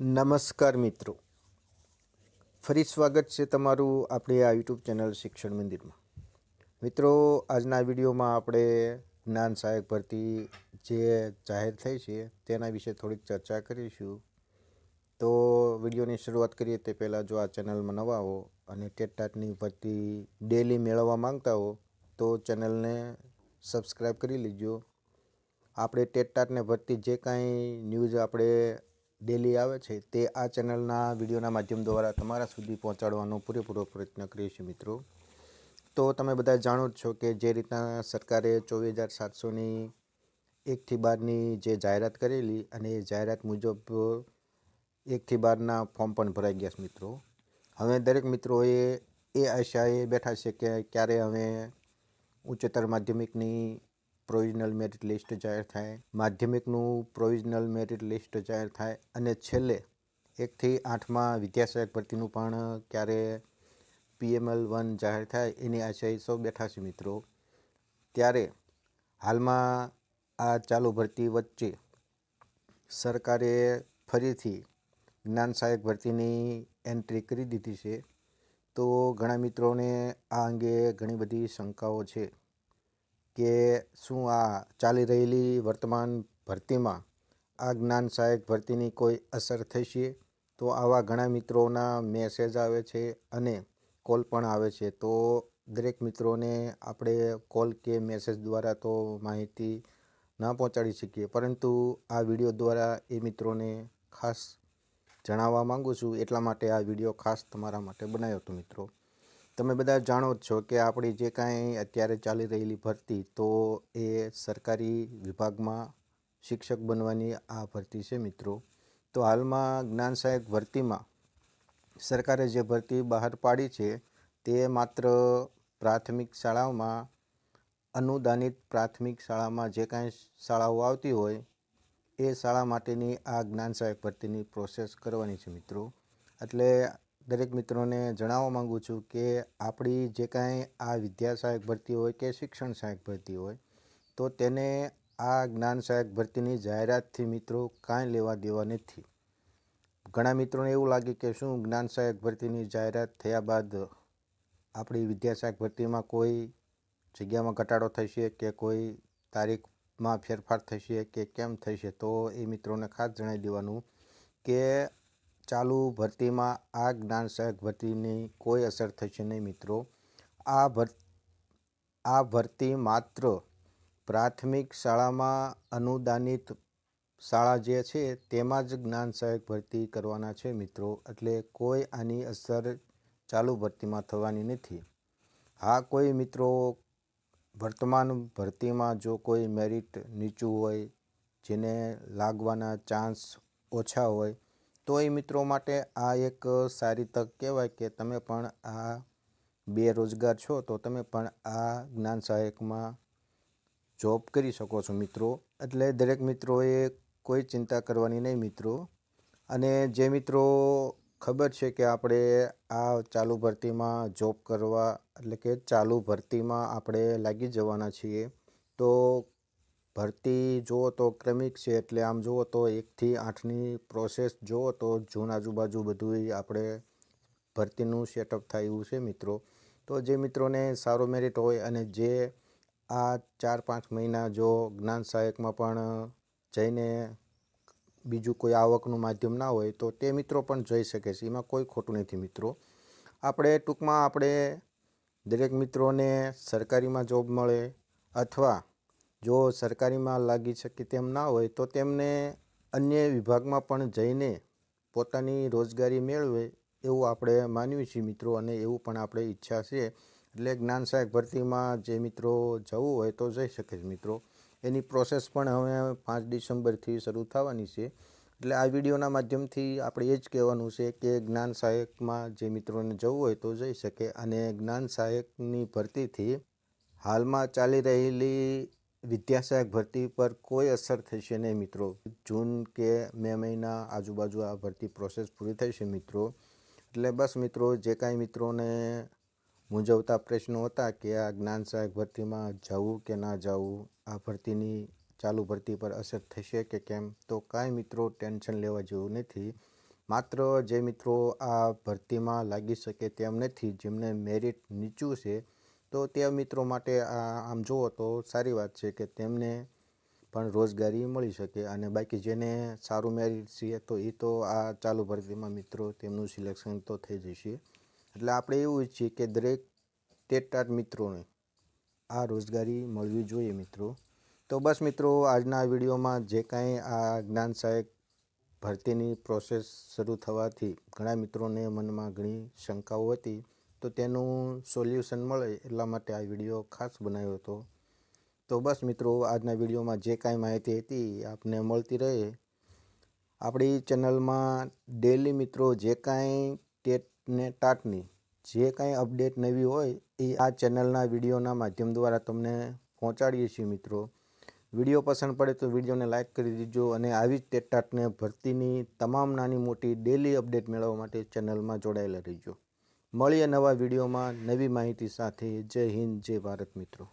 નમસ્કાર મિત્રો. ફરી સ્વાગત છે તમારું આપણી આ યુટ્યુબ ચેનલ શિક્ષણ મંદિરમાં. મિત્રો, આજના વિડીયોમાં આપણે જ્ઞાન સહાયક ભરતી જે જાહેર થઈ છે તેના વિશે થોડીક ચર્ચા કરીશું. તો વિડીયોની શરૂઆત કરીએ તે પહેલાં જો આ ચેનલમાં નવા હો અને ટેટટાટની ભરતી ડેલી મેળવવા માંગતા હો, તો ચેનલને સબસ્ક્રાઈબ કરી લીજો. આપણે ટેટટાટને ભરતી જે કાંઈ ન્યૂઝ આપણે ડેલી આવે છે, તે આ ચેનલના વિડીયોના માધ્યમ દ્વારા તમારા સુધી પહોંચાડવાનો પૂરેપૂરો પ્રયત્ન કરીશું મિત્રો. તો તમે બધા જાણો જ છો કે જે રીતના સરકારે ચોવીસ હજાર સાતસોની એકથી બારની જે જાહેરાત કરેલી અને એ જાહેરાત મુજબ એકથી બારના ફોર્મ પણ ભરાઈ ગયા છે મિત્રો. હવે દરેક મિત્રોએ એ આશાએ બેઠા છે કે ક્યારે હવે ઉચ્ચતર માધ્યમિકની પ્રોવિઝનલ મેરિટ લિસ્ટ જાહેર થાય, માધ્યમિકનું પ્રોવિઝનલ મેરિટ લિસ્ટ જાહેર થાય અને છેલ્લે એકથી આઠમાં વિદ્યાસહાયક ભરતીનું પણ ક્યારે પીએમએલ વન જાહેર થાય એની આશય સૌ બેઠા છે મિત્રો. ત્યારે હાલમાં આ ચાલુ ભરતી વચ્ચે સરકારે ફરીથી જ્ઞાન સહાયક ભરતીની એન્ટ્રી કરી દીધી છે. તો ઘણા મિત્રોને આ અંગે ઘણી બધી શંકાઓ છે. કે શું આ ચાલી રહેલી વર્તમાન ભરતીમાં આ જ્ઞાન સહાયક ભરતીની કોઈ અસર થશે? તો આવા ઘણા મિત્રોના મેસેજ આવે છે અને કોલ પણ આવે છે. તો દરેક મિત્રોને આપણે કોલ કે મેસેજ દ્વારા તો માહિતી ન પહોંચાડી શકીએ. પરંતુ આ વીડિયો દ્વારા એ મિત્રોને ખાસ જણાવવા માગું છું. એટલા માટે આ વીડિયો ખાસ તમારા માટે બનાવ્યો હતો મિત્રો. તમે બધા જાણો જ છો કે આપણી જે કાંઈ અત્યારે ચાલી રહેલી ભરતી, તો એ સરકારી વિભાગમાં શિક્ષક બનવાની આ ભરતી છે મિત્રો. તો હાલમાં જ્ઞાન સહાયક ભરતીમાં સરકારે જે ભરતી બહાર પાડી છે, તે માત્ર પ્રાથમિક શાળાઓમાં, અનુદાનિત પ્રાથમિક શાળામાં જે કાંઈ શાળાઓ આવતી હોય, એ શાળા માટેની આ જ્ઞાન સહાયક ભરતીની પ્રોસેસ કરવાની છે મિત્રો. એટલે દરેક મિત્રોને જણાવવા માગું છું કે આપણી જે કાંઈ આ વિદ્યા સહાયક ભરતી હોય કે શિક્ષણ સહાયક ભરતી હોય, તો તેને આ જ્ઞાન સહાયક ભરતીની જાહેરાતથી મિત્રો કાંઈ લેવા દેવા નથી. ઘણા મિત્રોને એવું લાગે કે શું જ્ઞાન સહાયક ભરતીની જાહેરાત થયા બાદ આપણી વિદ્યા સહાયક ભરતીમાં કોઈ જગ્યામાં ઘટાડો થશે કે કોઈ તારીખમાં ફેરફાર થશે કે કેમ થશે, તો એ મિત્રોને ખાસ જણાવી દેવાનું કે ચાલુ ભરતીમાં આ જ્ઞાન સહાયક ભરતીની કોઈ અસર થશે નહીં મિત્રો. આ ભર, આ ભરતી માત્ર પ્રાથમિક શાળામાં અનુદાનિત શાળા જે છે તેમાં જ જ્ઞાન સહાયક ભરતી કરવાના છે મિત્રો, એટલે કોઈ આની અસર ચાલુ ભરતીમાં થવાની નથી. હા, કોઈ મિત્રો, વર્તમાન ભરતીમાં જો કોઈ મેરિટ નીચું હોય, જેને લાગવાના ચાન્સ ઓછા હોય તો એ મિત્રો માટે આ એક સારી તક કહેવાય કે તમે પણ આ બેરોજગાર છો, તો તમે પણ આ જ્ઞાન સહાયકમાં જોબ કરી શકો છો મિત્રો. એટલે દરેક મિત્રોએ કોઈ ચિંતા કરવાની નહીં મિત્રો. અને જે મિત્રો ખબર છે કે આપણે આ ચાલુ ભરતીમાં જોબ કરવા, એટલે કે ચાલુ ભરતીમાં આપણે લાગી જવાના છીએ, તો ભરતી જુઓ તો ક્રમિક છે એટલે આમ જુઓ તો એકથી આઠની પ્રોસેસ જુઓ તો જૂન આજુબાજુ બધું આપણે ભરતીનું સેટઅપ થાય એવું છે મિત્રો. તો જે મિત્રોને સારો મેરિટ હોય અને જે આ ચાર પાંચ મહિના જો જ્ઞાન સહાયકમાં પણ જઈને બીજું કોઈ આવકનું માધ્યમ ના હોય તો તે મિત્રો પણ જઈ શકે છે. એમાં કોઈ ખોટું નથી મિત્રો. આપણે ટૂંકમાં આપણે દરેક મિત્રોને સરકારીમાં જોબ મળે અથવા જો સરકારીમાં લાગી શકે તેમ ના હોય, તો તેમને અન્ય વિભાગમાં પણ જઈને પોતાની રોજગારી મેળવે એવું આપણે માનીએ છીએ મિત્રો અને એવું પણ આપણે ઈચ્છા છે એટલે જ્ઞાન સહાયક ભરતીમાં જે મિત્રો જવું હોય તો જઈ શકે છે મિત્રો. એની પ્રોસેસ પણ હવે પાંચ ડિસેમ્બરથી શરૂ થવાની છે. એટલે આ વિડીયોના માધ્યમથી આપણે એ જ કહેવાનું છે કે જ્ઞાન સહાયકમાં જે મિત્રોને જવું હોય તો જઈ શકે. અને જ્ઞાન સહાયકની ભરતીથી હાલમાં ચાલી રહેલી વિદ્યા સહાયક ભરતી પર કોઈ અસર થશે નહીં મિત્રો. જૂન કે મે મહિના આજુબાજુ આ ભરતી પ્રોસેસ પૂરી થશે મિત્રો. એટલે બસ મિત્રો, જે કાંઈ મિત્રોને મૂંઝવતા પ્રશ્નો હતા કે આ જ્ઞાન સહાયક ભરતીમાં જવું કે ના જવું, આ ભરતીની ચાલુ ભરતી પર અસર થશે કે કેમ, તો કાંઈ મિત્રો ટેન્શન લેવા જેવું નથી. માત્ર જે મિત્રો આ ભરતીમાં લાગી શકે તેમ નથી, જેમને મેરિટ નીચું છે તો તે મિત્રો માટે આમ જુઓ તો સારી વાત છે કે તેમને પણ રોજગારી મળી શકે અને બાકી જેને સારું મેરિટ છે તો એ તો આ ચાલુ ભરતીમાં મિત્રો તેમનું સિલેક્શન તો થઈ જશે. એટલે આપણે એવું ઈચ્છીએ કે દરેક ટેટાટ મિત્રોને આ રોજગારી મળવી જોઈએ મિત્રો. તો બસ મિત્રો આજના વિડીયોમાં જે કાંઈ આ જ્ઞાન સહાયક ભરતીની પ્રોસેસ શરૂ થવાથી ઘણા મિત્રોને મનમાં ઘણી શંકાઓ હતી. તો તેનું સોલ્યુશન મળે એટલા માટે આ વીડિયો ખાસ બનાવ્યો હતો. તો બસ મિત્રો, આજના વિડીયોમાં જે કાંઈ માહિતી હતી આપને મળતી રહે. આપણી ચેનલમાં ડેલી મિત્રો જે કાંઈ ટેટ ને ટાટની જે કાંઈ અપડેટ નવી હોય એ આ ચેનલના વિડીયોના માધ્યમ દ્વારા તમને પહોંચાડીએ છીએ મિત્રો. વીડિયો પસંદ પડે તો વિડીયોને લાઇક કરી દીજો અને આવી જ ટેટ ટાટને ભરતીની તમામ નાની મોટી ડેલી અપડેટ મેળવવા માટે ચેનલમાં જોડાયેલા રહીજો. મળીએ નવા વિડીયોમાં નવી માહિતી સાથે. જય હિન્દ જય ભારત મિત્રો.